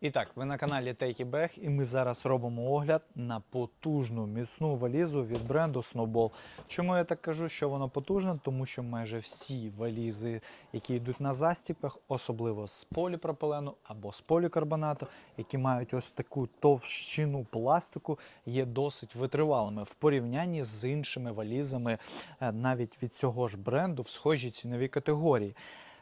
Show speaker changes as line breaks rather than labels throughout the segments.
І так, ви на каналі Take It Back, і ми зараз робимо огляд на потужну міцну валізу від бренду Snowball. Чому я так кажу, що вона потужна? Тому що майже всі валізи, які йдуть на застіпах, особливо з поліпропилену або з полікарбонату, які мають ось таку товщину пластику, є досить витривалими в порівнянні з іншими валізами, е, навіть від цього ж бренду, в схожій ціновій категорії.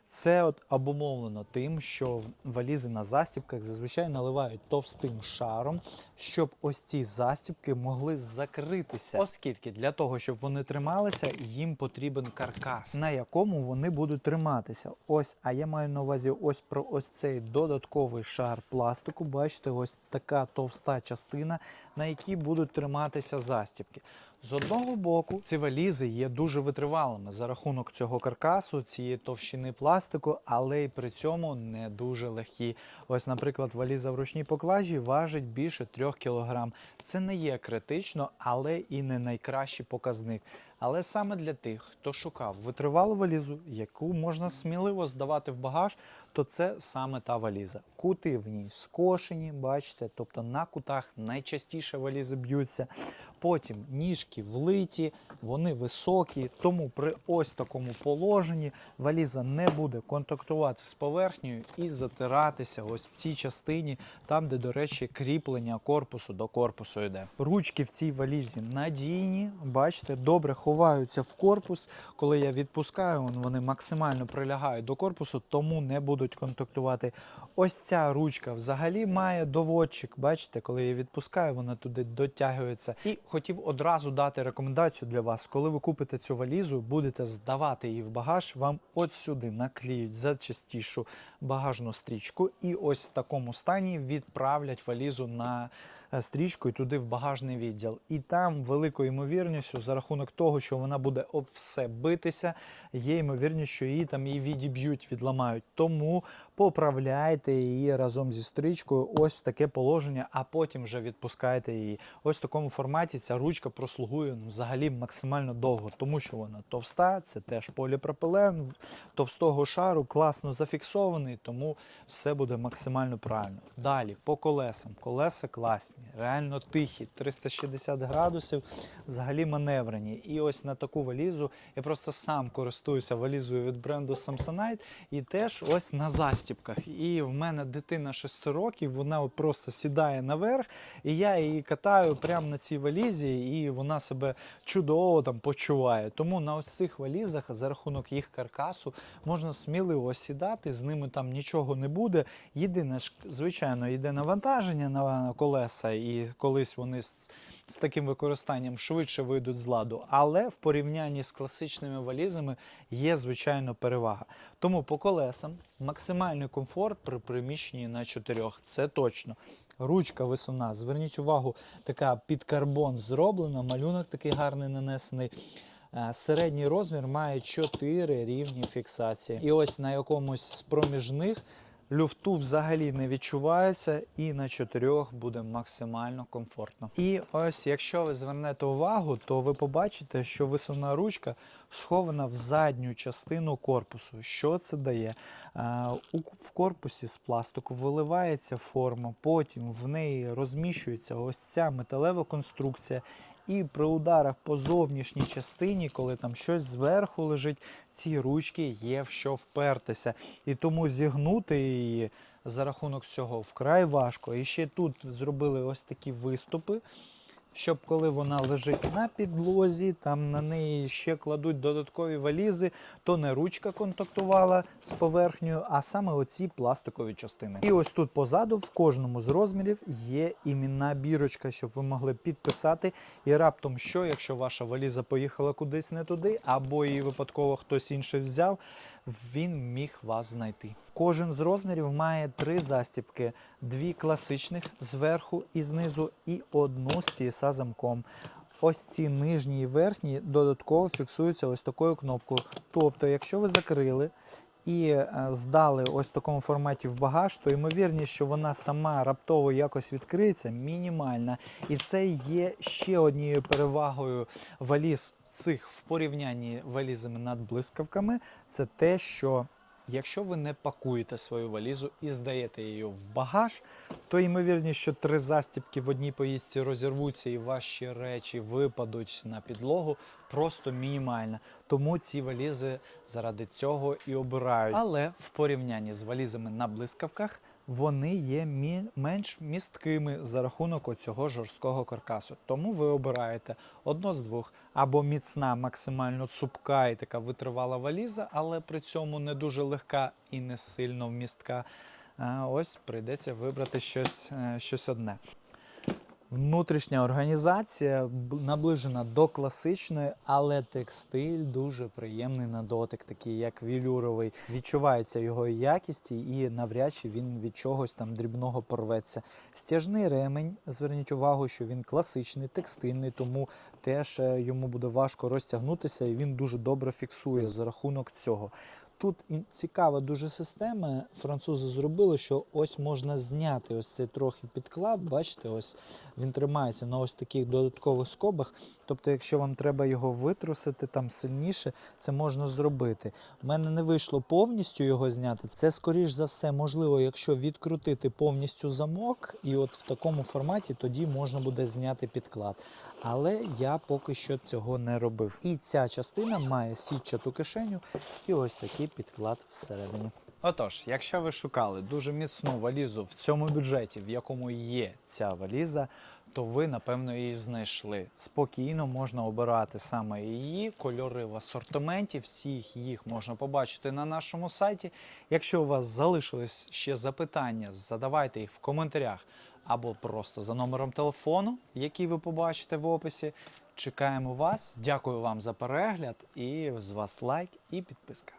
Це от обумовлено тим, що валізи на застібках зазвичай наливають товстим шаром, щоб ось ці застібки могли закритися. Оскільки для того, щоб вони трималися, їм потрібен каркас, на якому вони будуть триматися. Ось, а я маю на увазі ось про ось цей додатковий шар пластику. Бачите, ось така товста частина, на якій будуть триматися застібки. З одного боку, ці валізи є дуже витривалими за рахунок цього каркасу, цієї товщини пластику, але й при цьому не дуже легкі. Ось, наприклад, валіза в ручній поклажі важить більше 3 кг. Це не є критично, але і не найкращий показник. Але саме для тих, хто шукав витривалу валізу, яку можна сміливо здавати в багаж, то це саме та валіза. Кути в ній скошені, бачите, тобто на кутах найчастіше валізи б'ються. Потім ніжки влиті, вони високі, тому при ось такому положенні валіза не буде контактувати з поверхнею і затиратися ось в цій частині, там, де, до речі, кріплення корпусу до корпусу йде. Ручки в цій валізі надійні, бачите, добре ховаються в корпус. Коли я відпускаю, вони максимально прилягають до корпусу, тому не будуть контактувати. Ось ця ручка взагалі має доводчик. Бачите, коли я відпускаю, вона туди дотягується. І хотів одразу дати рекомендацію для вас. Коли ви купите цю валізу, будете здавати її в багаж, вам от сюди накліють зачастішу багажну стрічку, і ось в такому стані відправлять валізу на е, стрічку і туди в багажний відділ. І там великою ймовірністю, за рахунок того, що вона буде об все битися, є ймовірність, що її там її відіб'ють, відламають. Тому поправляйте її разом зі стрічкою, ось таке положення, а потім вже відпускайте її. Ось в такому форматі ця ручка прослугує ну, взагалі максимально довго, тому що вона товста, це теж поліпропилен, товстого шару, класно зафіксований, тому все буде максимально правильно. Далі по колесам. Колеса класні, реально тихі, 360 градусів, взагалі маневрені. І ось на таку валізу я просто сам користуюся валізою від бренду Samsonite і теж ось на застіпках. І в мене дитина 6 років, вона просто сідає наверх, і я її катаю прямо на цій валізі, і вона себе чудово там почуває. Тому на ось цих валізах за рахунок їх каркасу можна сміливо сідати, з ними там нічого не буде. Єдине ж, звичайно, йде навантаження на колеса, і колись вони з, з таким використанням швидше вийдуть з ладу. Але в порівнянні з класичними валізами є, звичайно, перевага. Тому по колесам максимальний комфорт при приміщенні на чотирьох. Це точно. Ручка висуна. Зверніть увагу, така під карбон зроблена, малюнок такий гарний нанесений. Е, Середній розмір має 4 рівні фіксації. І ось на якомусь з проміжних люфту взагалі не відчувається, і на чотирьох буде максимально комфортно. І ось, якщо ви звернете увагу, то ви побачите, що висувна ручка схована в задню частину корпусу. Що це дає? Е, В корпусі з пластику виливається форма, потім в неї розміщується ось ця металева конструкція. І при ударах по зовнішній частині, коли там щось зверху лежить, ці ручки є в що впертися. І тому зігнути її за рахунок цього вкрай важко. І ще тут зробили ось такі виступи, щоб коли вона лежить на підлозі, там на неї ще кладуть додаткові валізи, то не ручка контактувала з поверхнею, а саме оці пластикові частини. І ось тут позаду, в кожному з розмірів, є іменна бірочка, щоб ви могли підписати. І раптом що, якщо ваша валіза поїхала кудись не туди, або її випадково хтось інший взяв, він міг вас знайти. Кожен з розмірів має три застібки: дві класичних зверху і знизу, і одну з TSA замком. Ось ці нижні і верхні додатково фіксуються ось такою кнопкою. Тобто, якщо ви закрили і е, здали ось в такому форматі в багаж, то ймовірність, що вона сама раптово якось відкриється, мінімальна. І це є ще однією перевагою валіз цих в порівнянні валізами над блискавками. Це те, що Якщо ви не пакуєте свою валізу і здаєте її в багаж, то ймовірність, що три застібки в одній поїздці розірвуться і ваші речі випадуть на підлогу, просто мінімальна. Тому ці валізи заради цього і обирають. Але в порівнянні з валізами на блискавках вони є мі- менш місткими за рахунок оцього жорсткого каркасу. Тому ви обираєте одно з двох або міцна, максимально цупка і така витривала валіза, але при цьому не дуже легка і не сильно вмістка. Ось прийдеться вибрати щось, е, щось одне. Внутрішня організація наближена до класичної, але текстиль дуже приємний на дотик, такий як вілюровий. Відчувається його якість і навряд чи він від чогось там дрібного порветься. Стяжний ремень, зверніть увагу, що він класичний, текстильний, тому теж е, йому буде важко розтягнутися, і він дуже добре фіксує за рахунок цього. Тут цікава дуже система. Французи зробили, що ось можна зняти ось цей трохи підклад. Бачите, ось він тримається на ось таких додаткових скобах. Тобто, якщо вам треба його витрусити там сильніше, це можна зробити. У мене не вийшло повністю його зняти. Це скоріш за все можливо, якщо відкрутити повністю замок, і от в такому форматі тоді можна буде зняти підклад. Але я поки що цього не робив. І ця частина має сітчату кишеню і ось підклад всередині. Отож, якщо ви шукали дуже міцну валізу в цьому бюджеті, в якому є ця валіза, то ви напевно її знайшли. Спокійно можна обирати саме її, кольори в асортименті. Всіх їх можна побачити на нашому сайті. Якщо у вас залишились ще запитання, задавайте їх в коментарях або просто за номером телефону, який ви побачите в описі. Чекаємо вас. Дякую вам за перегляд і з вас лайк і підписка.